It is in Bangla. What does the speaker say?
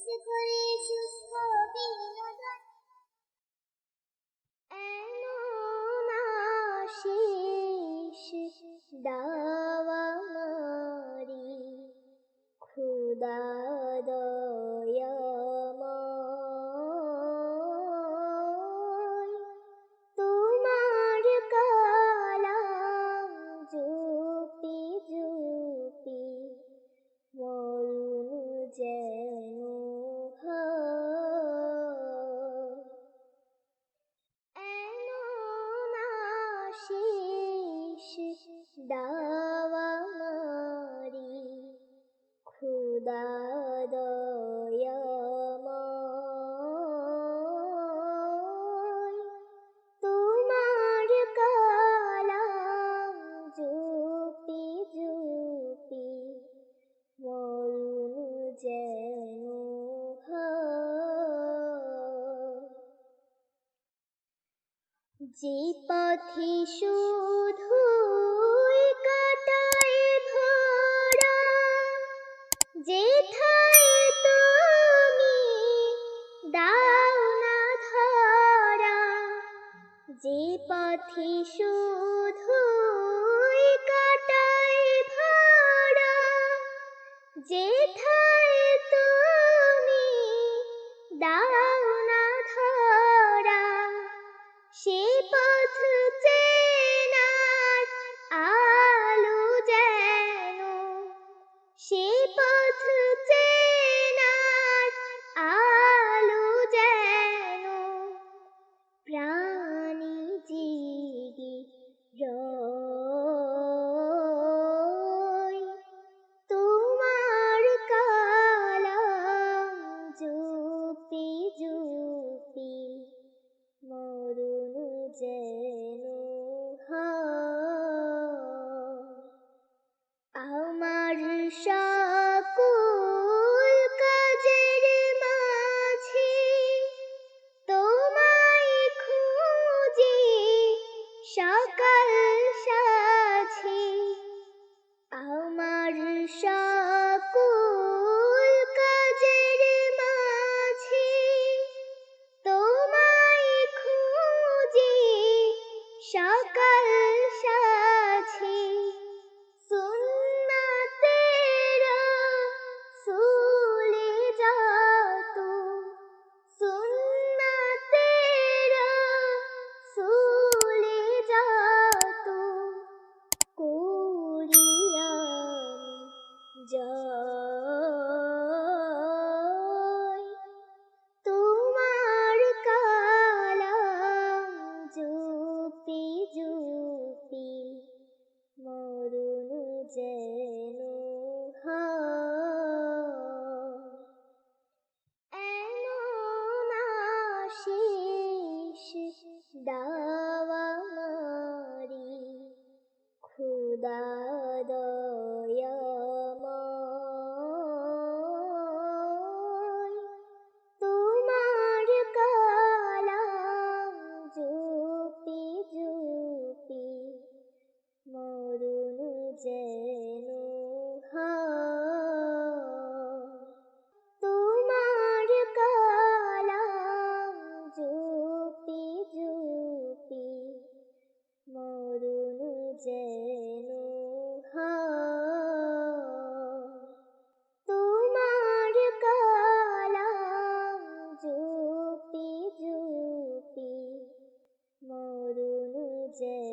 করে সুস্থ বিনোদন এমন আশিস দাওয়া খুদা আশিস দাওয়া মারি খুদা দয়াময় তোমার কালাম জুপি জুপি মরুন যেন। যে পথে শুধুই যেথায় ধরা যে পথে শুধু কাটায় ভরা যেথায় যেন। আমার সকল কাজের মাঝে তোমায় খুঁজি সকাল সকাল সাঝে সুন্নাতের সুলে যত সুন্নাতের সুলে যত। করিয়ামি জয় আশিস দাওয়া মারি খুদা জুপি জুপি মরুন যেন